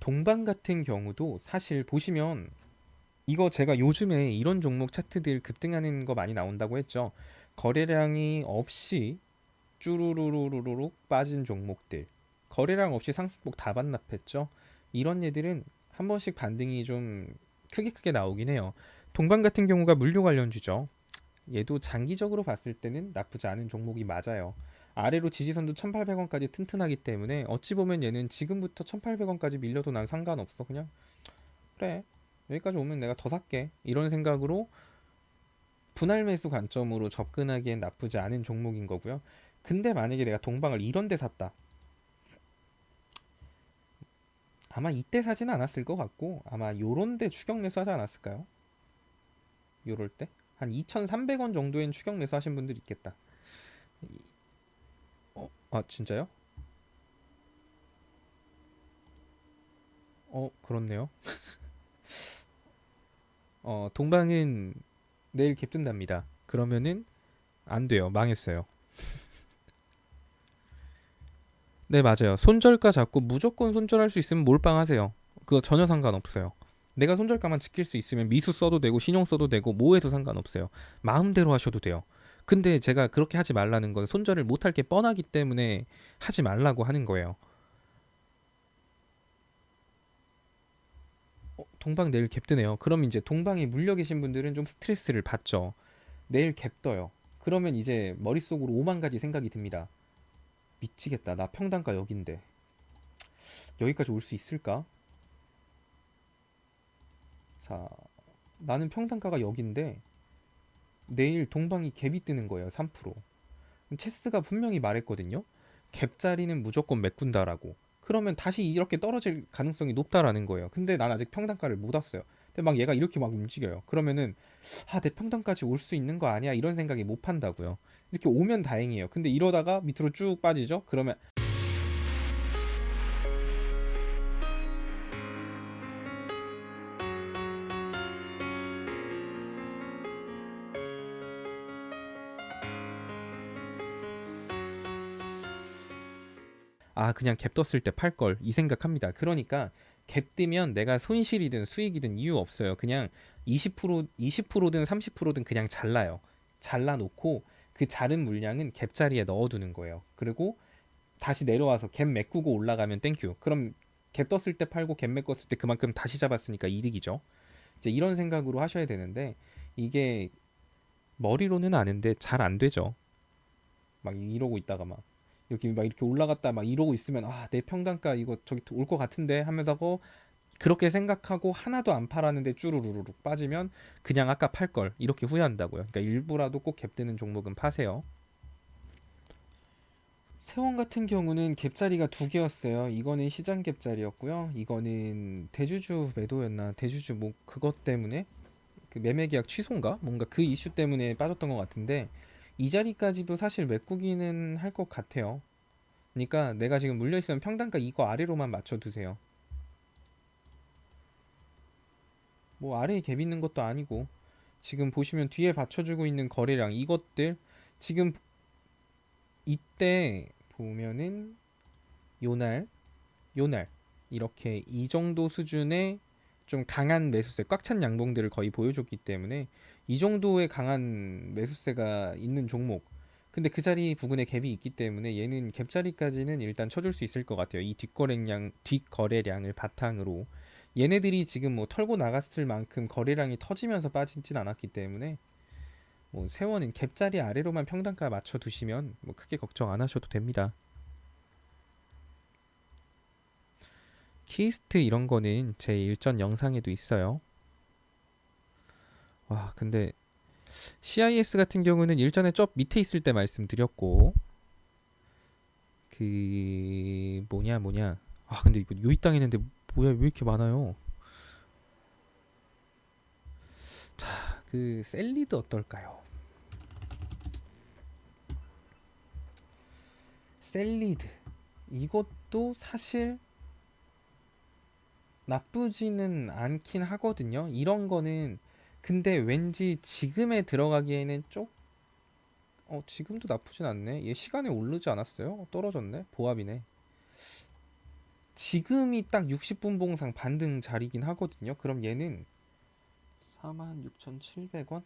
동방 같은 경우도 사실 보시면 이거 제가 요즘에 이런 종목 차트들 급등하는 거 많이 나온다고 했죠. 거래량이 없이 쭈루루루루룩 빠진 종목들. 거래량 없이 상승폭 다 반납했죠. 이런 얘들은 한 번씩 반등이 좀 크게 크게 나오긴 해요. 동방 같은 경우가 물류 관련주죠. 얘도 장기적으로 봤을 때는 나쁘지 않은 종목이 맞아요. 아래로 지지선도 1,800원까지 튼튼하기 때문에 어찌 보면 얘는 지금부터 1,800원까지 밀려도 난 상관없어. 그냥 그래. 여기까지 오면 내가 더 살게. 이런 생각으로 분할 매수 관점으로 접근하기엔 나쁘지 않은 종목인 거고요. 근데 만약에 내가 동방을 이런 데 샀다. 아마 이때 사지는 않았을 것 같고 아마 요런 데 추격 매수하지 않았을까요? 요럴 때? 한 2,300원 정도엔 추격 매수하신 분들 있겠다. 아 진짜요? 어, 그렇네요. 어, 동방은 내일 갭 뜬답니다. 그러면은 안 돼요. 망했어요. 네, 맞아요. 손절가 잡고 무조건 손절할 수 있으면 몰빵하세요. 그거 전혀 상관없어요. 내가 손절가만 지킬 수 있으면 미수 써도 되고 신용 써도 되고 뭐 해도 상관없어요. 마음대로 하셔도 돼요. 근데 제가 그렇게 하지 말라는 건 손절을 못할 게 뻔하기 때문에 하지 말라고 하는 거예요. 어, 동방 내일 갭 뜨네요. 그럼 이제 동방에 물려 계신 분들은 좀 스트레스를 받죠. 내일 갭 떠요. 그러면 이제 머릿속으로 오만 가지 생각이 듭니다. 미치겠다. 나 평단가 여긴데. 여기까지 올 수 있을까? 자, 나는 평단가가 여긴데 내일 동방이 갭이 뜨는 거예요. 3%. 그럼 체스가 분명히 말했거든요. 갭 자리는 무조건 메꾼다라고. 그러면 다시 이렇게 떨어질 가능성이 높다라는 거예요. 근데 난 아직 평단가를 못 왔어요. 근데 막 얘가 이렇게 막 움직여요. 그러면은 아, 내 평단까지 올 수 있는 거 아니야? 이런 생각이 못 판다고요. 이렇게 오면 다행이에요. 근데 이러다가 밑으로 쭉 빠지죠? 그러면 아, 그냥 갭 떴을 때 팔 걸 이 생각합니다. 그러니까 갭 뜨면 내가 손실이든 수익이든 이유 없어요. 그냥 20% 20%든 30%든 그냥 잘라요. 잘라 놓고 그 자른 물량은 갭 자리에 넣어 두는 거예요. 그리고 다시 내려와서 갭 메꾸고 올라가면 땡큐. 그럼 갭 떴을 때 팔고 갭 메꿨을 때 그만큼 다시 잡았으니까 이득이죠. 이제 이런 생각으로 하셔야 되는데 이게 머리로는 아는데 잘 안 되죠. 막 이러고 있다가 막 이렇게 막 이렇게 올라갔다 막 이러고 있으면 아 내 평단가 이거 저기 올 것 같은데 하면서 그렇게 생각하고 하나도 안 팔았는데 쭈루루루룩 빠지면 그냥 아까 팔 걸 이렇게 후회한다고요. 그러니까 일부라도 꼭 갭되는 종목은 파세요. 세원 같은 경우는 갭자리가 두 개였어요. 이거는 시장 갭자리였고요. 이거는 대주주 매도였나 대주주 뭐 그것 때문에 그 매매 계약 취소인가 뭔가 그 이슈 때문에 빠졌던 것 같은데 이 자리까지도 사실 메꾸기는 할 것 같아요. 그러니까 내가 지금 물려 있으면 평단가 이거 아래로만 맞춰 두세요. 뭐 아래에 갭 있는 것도 아니고 지금 보시면 뒤에 받쳐주고 있는 거래량 이것들 지금 이때 보면은 요날 요날 이렇게 이 정도 수준의 좀 강한 매수세 꽉 찬 양봉들을 거의 보여줬기 때문에 이 정도의 강한 매수세가 있는 종목 근데 그 자리 부근에 갭이 있기 때문에 얘는 갭 자리까지는 일단 쳐줄 수 있을 것 같아요 이 뒷거래량 뒷거래량을 바탕으로 얘네들이 지금 뭐 털고 나갔을 만큼 거래량이 터지면서 빠지진 않았기 때문에 뭐 세원은 갭자리 아래로만 평단가 맞춰 두시면 뭐 크게 걱정 안 하셔도 됩니다. 키스트 이런 거는 제 일전 영상에도 있어요. 와, 근데 CIS 같은 경우는 일전에 저 밑에 있을 때 말씀드렸고 그 뭐냐 뭐냐 아 근데 이거 요이 땅 있는데 뭐야 왜 이렇게 많아요? 자, 그 셀리드 어떨까요? 셀리드 이것도 사실 나쁘지는 않긴 하거든요. 이런 거는 근데 왠지 지금에 들어가기에는 쪽 어, 지금도 나쁘진 않네. 얘 시간에 오르지 않았어요? 떨어졌네. 보합이네. 지금이 딱 60분 봉상 반등 자리긴 하거든요. 그럼 얘는 46,700원?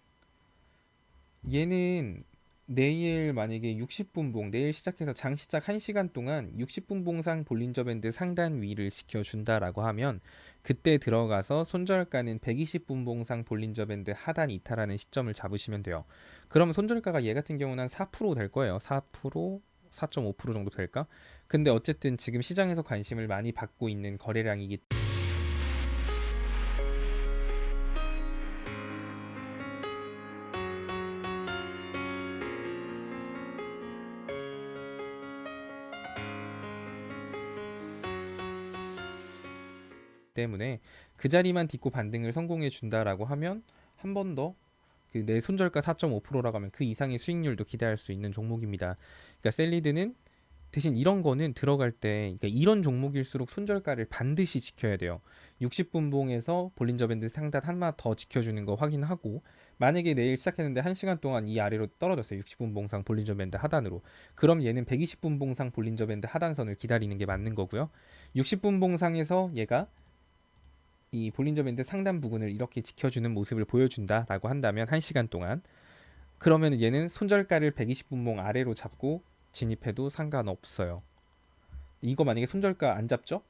얘는 내일 만약에 60분 봉, 내일 시작해서 장 시작 1시간 동안 60분 봉상 볼린저 밴드 상단 위를 지켜준다라고 하면 그때 들어가서 손절가는 120분 봉상 볼린저 밴드 하단 이탈하는 시점을 잡으시면 돼요. 그럼 손절가가 얘 같은 경우는 한 4%될 거예요. 4%, 4.5% 정도 될까? 근데 어쨌든 지금 시장에서 관심을 많이 받고 있는 거래량이기 때문에 그 자리만 딛고 반등을 성공해 준다라고 하면 한 번 더 그 내 손절가 4.5%라고 하면 그 이상의 수익률도 기대할 수 있는 종목입니다. 그러니까 셀리드는 대신 이런 거는 들어갈 때 그러니까 이런 종목일수록 손절가를 반드시 지켜야 돼요. 60분봉에서 볼린저 밴드 상단 한마 더 지켜주는 거 확인하고 만약에 내일 시작했는데 1시간 동안 이 아래로 떨어졌어요. 60분 봉상 볼린저 밴드 하단으로. 그럼 얘는 120분 봉상 볼린저 밴드 하단선을 기다리는 게 맞는 거고요. 60분 봉상에서 얘가 이 볼린저 밴드 상단 부분을 이렇게 지켜주는 모습을 보여준다라고 한다면 1시간 동안 그러면 얘는 손절가를 120분봉 아래로 잡고 진입해도 상관없어요. 이거 만약에 손절가 안 잡죠?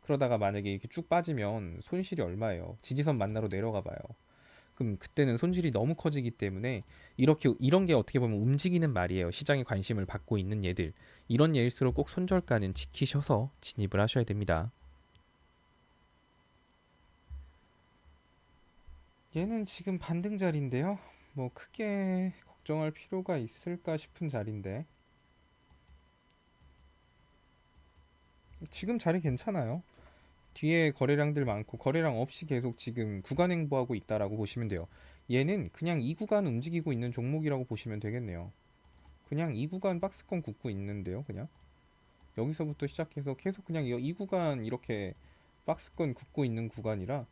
그러다가 만약에 이렇게 쭉 빠지면 손실이 얼마예요? 지지선 만나러 내려가 봐요. 그럼 그때는 손실이 너무 커지기 때문에 이렇게 이런 게 어떻게 보면 움직이는 말이에요. 시장에 관심을 받고 있는 얘들. 이런 예일수록 꼭 손절가는 지키셔서 진입을 하셔야 됩니다. 얘는 지금 반등 자리인데요. 뭐 크게 걱정할 필요가 있을까 싶은 자리인데 지금 자리 괜찮아요. 뒤에 거래량들 많고 거래량 없이 계속 지금 구간 행보하고 있다라고 보시면 돼요. 얘는 그냥 이 구간 움직이고 있는 종목이라고 보시면 되겠네요. 그냥 이 구간 박스권 굽고 있는데요. 그냥 여기서부터 시작해서 계속 그냥 이- 이 구간 이렇게 박스권 굽고 있는 구간이라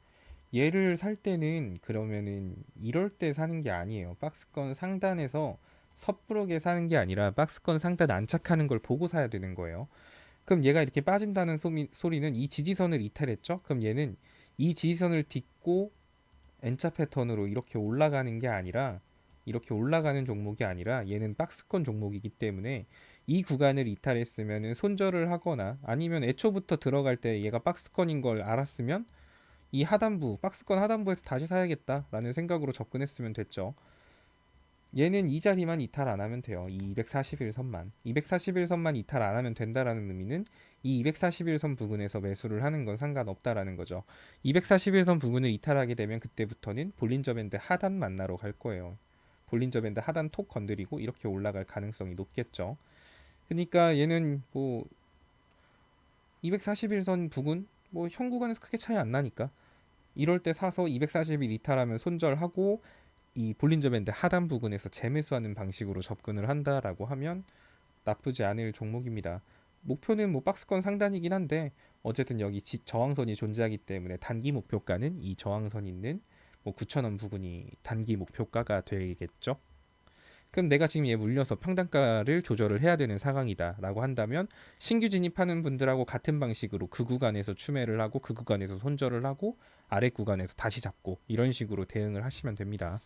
얘를 살 때는 그러면은 이럴 때 사는 게 아니에요. 박스권 상단에서 섣부르게 사는 게 아니라 박스권 상단 안착하는 걸 보고 사야 되는 거예요. 그럼 얘가 이렇게 빠진다는 소미, 소리는 이 지지선을 이탈했죠? 그럼 얘는 이 지지선을 딛고 N자 패턴으로 이렇게 올라가는 게 아니라 이렇게 올라가는 종목이 아니라 얘는 박스권 종목이기 때문에 이 구간을 이탈했으면 손절을 하거나 아니면 애초부터 들어갈 때 얘가 박스권인 걸 알았으면 이 하단부 박스권 하단부에서 다시 사야겠다라는 생각으로 접근했으면 됐죠. 얘는 이 자리만 이탈 안 하면 돼요. 이 241선만. 241선만 이탈 안 하면 된다라는 의미는 이 241선 부근에서 매수를 하는 건 상관없다라는 거죠. 241선 부근을 이탈하게 되면 그때부터는 볼린저 밴드 하단 만나러 갈 거예요. 볼린저 밴드 하단 톡 건드리고 이렇게 올라갈 가능성이 높겠죠. 그러니까 얘는 뭐 241선 부근 뭐 현 구간에서 크게 차이 안 나니까 이럴 때 사서 241 이탈하면 손절하고 이 볼린저 밴드 하단 부근에서 재매수하는 방식으로 접근을 한다라고 하면 나쁘지 않을 종목입니다. 목표는 뭐 박스권 상단이긴 한데 어쨌든 여기 지- 저항선이 존재하기 때문에 단기 목표가는 이 저항선 있는 뭐 9,000원 부근이 단기 목표가가 되겠죠. 그럼 내가 지금 얘 물려서 평단가를 조절을 해야 되는 상황이다라고 한다면 신규 진입하는 분들하고 같은 방식으로 그 구간에서 추매를 하고 그 구간에서 손절을 하고 아래 구간에서 다시 잡고 이런 식으로 대응을 하시면 됩니다.